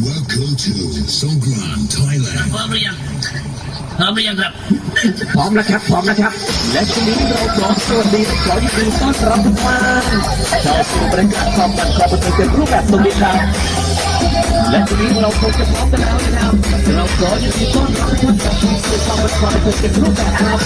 Welcome to Songkran, Thailand. พร้อมหรือยังพร้อมหรือยังครับ พร้อมแล้วครับ พร้อมแล้วครับ และช่วงนี้เราขอสวัสดีขอยินดีต้อนรับทุกท่านเข้าสู่บรรยากาศความบันเทิงบันเทิงเป็นรูปแบบตรงนี้ครับและทีนี้เราคงจะพร้อมกันแล้วนะครับเราขอยินดีต้อนรับทุกท่านเข้าสู่ความบันเทิงเป็นรูปแบบครับ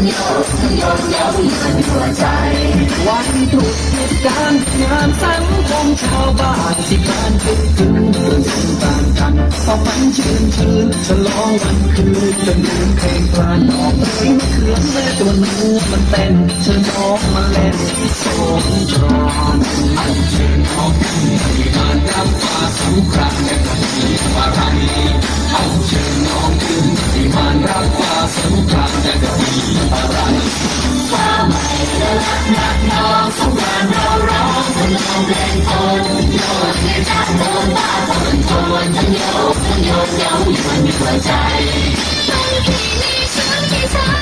วันตรุษเหตุการณ์งานสังคมชาวบ้านที่บ้านคึกคืนเพื่อนสงกรานต์กันพอฝันชื่นชื่นฉลองวันคืนจนลืมเพลงกลานดอกเอ้ยมะเขือแม่ตัวเนื้อมันเต้นเชิญน้องมาเล่นโสงก รานต์การ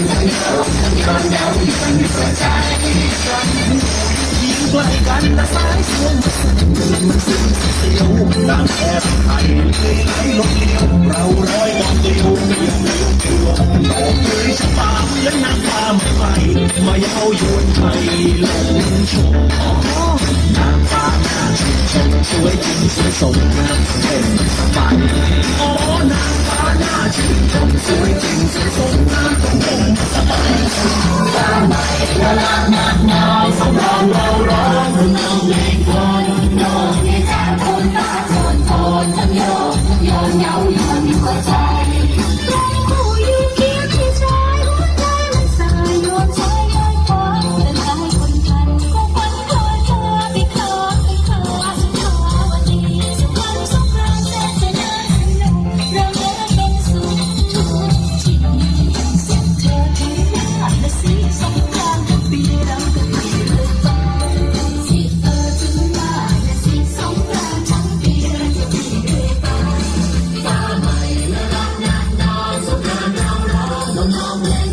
นทนทั้งโยกทั้งโยนเดาโยนในหัวใจยิ่งใกล้กันนะสายเสียงมันซึ้งเสียวตามแอบไทยเลยไหลลงเลี้ยวเราร้อยวันเดียวไม่ยอมเลี้ยวเดียวดอกเอ้ยชะตาและนางฟ้าไม่ไปมาเย้ายวนไทยลงชว์ now we down.